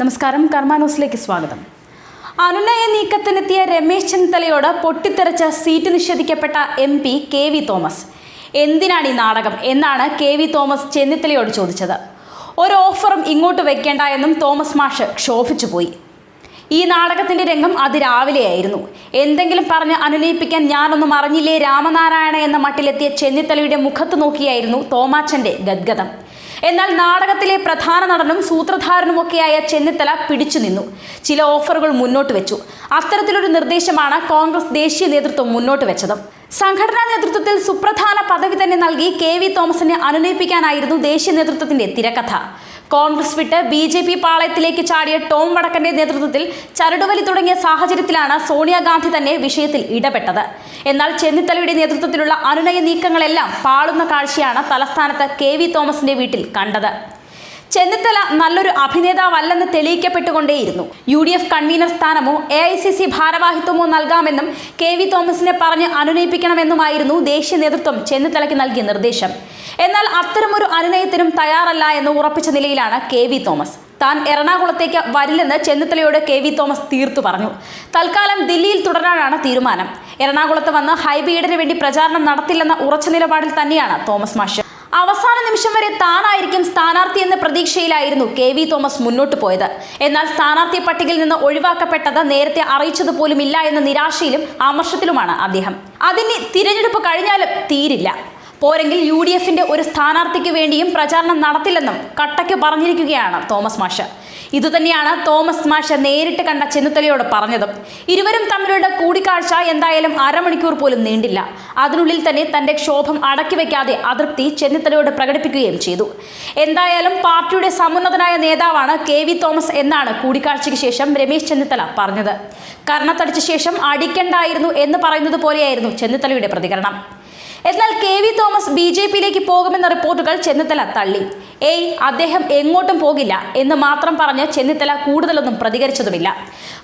നമസ്കാരം കർമാനൂസിലേക്ക് സ്വാഗതം. അനുനയ നീക്കത്തിനെത്തിയ രമേശ് ചെന്നിത്തലയോട് പൊട്ടിത്തെറിച്ച seat നിഷേധിക്കപ്പെട്ട M P K V Thomas. എന്തിനാണ് ഈ നാടകം എന്നാണ് കെ വി തോമസ് ചെന്നിത്തലയോട് ചോദിച്ചത്. ഒരു ഓഫറും ഇങ്ങോട്ട് വെക്കേണ്ട എന്നും തോമസ് മാഷ് ക്ഷോഭിച്ചു പോയി ഈ നാടകത്തിന്റെ രംഗം അതിരാവിലെയായിരുന്നു. എന്തെങ്കിലും പറഞ്ഞ് അനുനയിപ്പിക്കാൻ ഞാനൊന്നും അറിഞ്ഞില്ലേ രാമനാരായണ എന്ന മട്ടിലെത്തിയ ചെന്നിത്തലയുടെ മുഖത്ത് നോക്കിയായിരുന്നു തോമാച്ചന്റെ ഗദ്ഗതം എന്നാൽ നാടകത്തിലെ പ്രധാന നടനും സൂത്രധാരനുമൊക്കെയായ ചെന്നിത്തല പിടിച്ചു നിന്നു. ചില ഓഫറുകൾ മുന്നോട്ട് വെച്ചു. അത്തരത്തിലൊരു നിർദ്ദേശമാണ് കോൺഗ്രസ് ദേശീയ നേതൃത്വം മുന്നോട്ട് വെച്ചത്. സംഘടനാ നേതൃത്വത്തിൽ സുപ്രധാന പദവി തന്നെ നൽകി കെ വി തോമസിനെ അനുനയിപ്പിക്കാനായിരുന്നു ദേശീയ നേതൃത്വത്തിന്റെ തിരക്കഥ. കോൺഗ്രസ് വിട്ട് ബി ജെ പി പാളയത്തിലേക്ക് ചാടിയ ടോം വടക്കന്റെ നേതൃത്വത്തിൽ ചരടുവലി തുടങ്ങിയ സാഹചര്യത്തിലാണ് സോണിയാഗാന്ധി തന്നെ വിഷയത്തിൽ ഇടപെട്ടത്. എന്നാൽ ചെന്നിത്തലയുടെ നേതൃത്വത്തിലുള്ള അനുനയ നീക്കങ്ങളെല്ലാം പാളുന്ന കാഴ്ചയാണ് തലസ്ഥാനത്ത് കെ വി തോമസിന്റെ വീട്ടിൽ കണ്ടത്. ചെന്നിത്തല നല്ലൊരു അഭിനേതാവല്ലെന്ന് തെളിയിക്കപ്പെട്ടുകൊണ്ടേയിരുന്നു. യു ഡി എഫ് കൺവീനർ സ്ഥാനമോ എ ഐ സി സി ഭാരവാഹിത്വമോ നൽകാമെന്നും കെ വി തോമസിനെ പറഞ്ഞ് അനുനയിപ്പിക്കണമെന്നുമായിരുന്നു ദേശീയ നേതൃത്വം ചെന്നിത്തലയ്ക്ക് നൽകിയ നിർദ്ദേശം. എന്നാൽ അത്തരമൊരു അനുനയത്തിനും തയ്യാറല്ല എന്ന് ഉറപ്പിച്ച നിലയിലാണ് കെ വി തോമസ്. താൻ എറണാകുളത്തേക്ക് വരില്ലെന്ന് ചെന്നിത്തലയോട് കെ വി തോമസ് തീർത്തു പറഞ്ഞു. തൽക്കാലം ദില്ലിയിൽ തുടരാനാണ് തീരുമാനം. എറണാകുളത്ത് വന്ന് ഹൈബീഡിന് വേണ്ടി പ്രചാരണം നടത്തില്ലെന്ന ഉറച്ച നിലപാടിൽ തന്നെയാണ് തോമസ് മാഷ്. അവസാന നിമിഷം വരെ താനായിരിക്കും സ്ഥാനാർത്ഥി എന്ന പ്രതീക്ഷയിലായിരുന്നു കെ വി തോമസ് മുന്നോട്ട് പോയത്. എന്നാൽ സ്ഥാനാർത്ഥി പട്ടികയിൽ നിന്ന് ഒഴിവാക്കപ്പെട്ടത് നേരത്തെ അറിയിച്ചത് പോലും ഇല്ല എന്ന നിരാശയിലും ആമർശത്തിലുമാണ് അദ്ദേഹം. അതിന് തിരഞ്ഞെടുപ്പ് കഴിഞ്ഞാലും തീരില്ല. പോരെങ്കിൽ യു ഡി എഫിന്റെ ഒരു സ്ഥാനാർത്ഥിക്ക് വേണ്ടിയും പ്രചാരണം നടത്തില്ലെന്നും കട്ടയ്ക്ക് പറഞ്ഞിരിക്കുകയാണ് തോമസ് മാഷ്. ഇതുതന്നെയാണ് തോമസ് മാഷ് നേരിട്ട് കണ്ട ചെന്നിത്തലയോട് പറഞ്ഞതും. ഇരുവരും തമ്മിലുള്ള കൂടിക്കാഴ്ച എന്തായാലും അരമണിക്കൂർ പോലും നീണ്ടില്ല. അതിനുള്ളിൽ തന്നെ തന്റെ ക്ഷോഭം അടക്കി വയ്ക്കാതെ അതൃപ്തി ചെന്നിത്തലയോട് പ്രകടിപ്പിക്കുകയും ചെയ്തു. എന്തായാലും പാർട്ടിയുടെ സമുന്നതനായ നേതാവാണ് കെ വി തോമസ് എന്നാണ് കൂടിക്കാഴ്ചയ്ക്ക് ശേഷം രമേശ് ചെന്നിത്തല പറഞ്ഞത്. കർണത്തടിച്ച ശേഷം അടിക്കണ്ടായിരുന്നു എന്ന് പറയുന്നത് പോലെയായിരുന്നു ചെന്നിത്തലയുടെ പ്രതികരണം. എന്നാൽ K V Thomas B J പിയിലേക്ക് പോകുമെന്ന റിപ്പോർട്ടുകൾ ചെന്നിത്തല തള്ളി. ഏയ് അദ്ദേഹം എങ്ങോട്ടും പോകില്ല എന്ന് മാത്രം പറഞ്ഞ് ചെന്നിത്തല കൂടുതലൊന്നും പ്രതികരിച്ചതുമില്ല.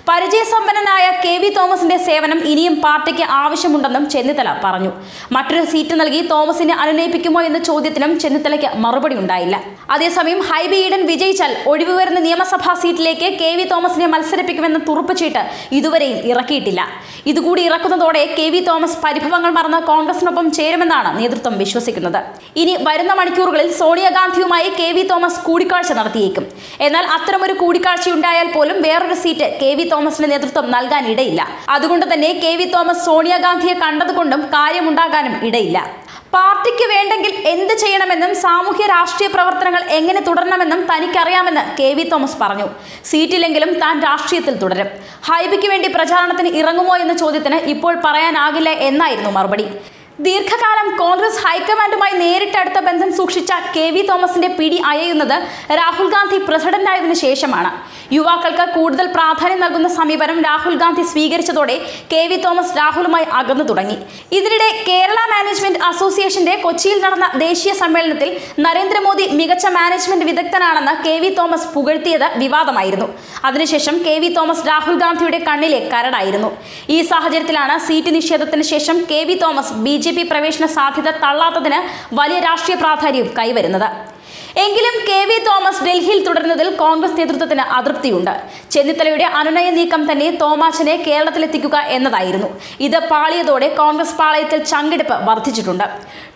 പരിചയസമ്പന്നനായ കെ വി തോമസിന്റെ സേവനം ഇനിയും പാർട്ടിക്ക് ആവശ്യമുണ്ടെന്നും ചെന്നിത്തല പറഞ്ഞു. മറ്റൊരു സീറ്റ് നൽകി തോമസിനെ അനുനയിപ്പിക്കുമോ എന്ന ചോദ്യത്തിനും ചെന്നിത്തലയ്ക്ക് മറുപടി ഉണ്ടായില്ല. അതേസമയം ഹൈബി ഈഡൻ വിജയിച്ചാൽ ഒഴിവ് വരുന്ന നിയമസഭാ സീറ്റിലേക്ക് കെ വി തോമസിനെ മത്സരിപ്പിക്കുമെന്ന തുറപ്പുചീട്ട് ഇതുവരെയും ഇറക്കിയിട്ടില്ല. ഇതുകൂടി ഇറക്കുന്നതോടെ കെ വി തോമസ് പരിഭവങ്ങൾ മറന്ന് കോൺഗ്രസിനൊപ്പം ചേരുമെന്നാണ് നേതൃത്വം വിശ്വസിക്കുന്നത്. ഇനി വരുന്ന മണിക്കൂറുകളിൽ സോണിയാഗാന്ധിയുമായി കെ വി തോമസ് കൂടിക്കാഴ്ച നടത്തിയേക്കും. എന്നാൽ അത്തരമൊരു കൂടിക്കാഴ്ച ഉണ്ടായാൽ പോലും വേറൊരു സീറ്റ് കെ വി തോമസിന് നേതൃത്വം നൽകാൻ ഇടയില്ല അതുകൊണ്ട് തന്നെ കെ വി തോമസ് സോണിയാഗാന്ധിയെ കണ്ടതുകൊണ്ടും കാര്യമുണ്ടാകാനും ഇടയില്ല. പാർട്ടിക്ക് വേണ്ടെങ്കിൽ എന്ത് ചെയ്യണമെന്നും സാമൂഹ്യ രാഷ്ട്രീയ പ്രവർത്തനങ്ങൾ എങ്ങനെ തുടരണമെന്നും തനിക്കറിയാമെന്ന് കെ വി തോമസ് പറഞ്ഞു. സീറ്റില്ലെങ്കിലും താൻ രാഷ്ട്രീയത്തിൽ തുടരും. ഹൈബിക്ക് വേണ്ടി പ്രചാരണത്തിന് ഇറങ്ങുമോ എന്ന ചോദ്യത്തിന് ഇപ്പോൾ പറയാനാകില്ല എന്നായിരുന്നു മറുപടി. ദീർഘകാലം കോൺഗ്രസ് ഹൈക്കമാൻഡുമായി നേരിട്ട് അടുത്ത ബന്ധം സൂക്ഷിച്ച കെ വി തോമസിന്റെ പിടി അയയുന്നത് രാഹുൽ ഗാന്ധി പ്രസിഡന്റായതിനു ശേഷമാണ്. യുവാക്കൾക്ക് കൂടുതൽ പ്രാധാന്യം നൽകുന്ന സമീപനം രാഹുൽ ഗാന്ധി സ്വീകരിച്ചതോടെ കെ വി തോമസ് രാഹുലുമായി അകന്നു തുടങ്ങി. ഇതിനിടെ കേരള മാനേജ്മെന്റ് അസോസിയേഷന്റെ കൊച്ചിയിൽ നടന്ന ദേശീയ സമ്മേളനത്തിൽ നരേന്ദ്രമോദി മികച്ച മാനേജ്മെന്റ് വിദഗ്ധനാണെന്ന് കെ വി തോമസ് പുകഴ്ത്തിയത് വിവാദമായിരുന്നു. അതിനുശേഷം കെ വി തോമസ് രാഹുൽ ഗാന്ധിയുടെ കണ്ണിലെ കരടായിരുന്നു. ഈ സാഹചര്യത്തിലാണ് സീറ്റ് നിഷേധത്തിന് ശേഷം കെ വി തോമസ് ബി പ്രവേശന സാധ്യത തള്ളാത്തതിന് വലിയ രാഷ്ട്രീയ പ്രാധാന്യം കൈവരുന്നത്. എങ്കിലും കെ വി തോമസ് ഡൽഹിയിൽ തുടരുന്നതിൽ കോൺഗ്രസ് നേതൃത്വത്തിന് അതൃപ്തിയുണ്ട്. ചെന്നിത്തലയുടെ അനുനയ നീക്കം തന്നെ തോമാച്ചനെ കേരളത്തിലെത്തിക്കുക എന്നതായിരുന്നു. ഇത് പാളിയതോടെ കോൺഗ്രസ് പാളയത്തിൽ ചങ്കെടുപ്പ് വർദ്ധിച്ചിട്ടുണ്ട്.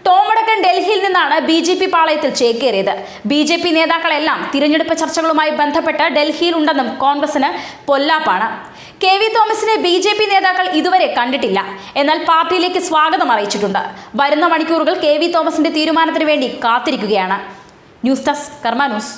ടോമടക്കൻ ഡൽഹിയിൽ നിന്നാണ് ബി ജെ പി പാളയത്തിൽ ചേക്കേറിയത്. ബി ജെ പി നേതാക്കളെല്ലാം തിരഞ്ഞെടുപ്പ് ചർച്ചകളുമായി ബന്ധപ്പെട്ട് ഡൽഹിയിലുണ്ടെന്നും കോൺഗ്രസിന് പൊല്ലാപ്പാണ്. കെ വി തോമസിനെ ബി ജെ പി നേതാക്കൾ ഇതുവരെ കണ്ടിട്ടില്ല. എന്നാൽ പാർട്ടിയിലേക്ക് സ്വാഗതം അറിയിച്ചിട്ടുണ്ട്. വരുന്ന മണിക്കൂറുകൾ കെ വി തോമസിന്റെ തീരുമാനത്തിന് വേണ്ടി കാത്തിരിക്കുകയാണ്. ന്യൂസ് ഡെസ്ക് കർമ്മ ന്യൂസ്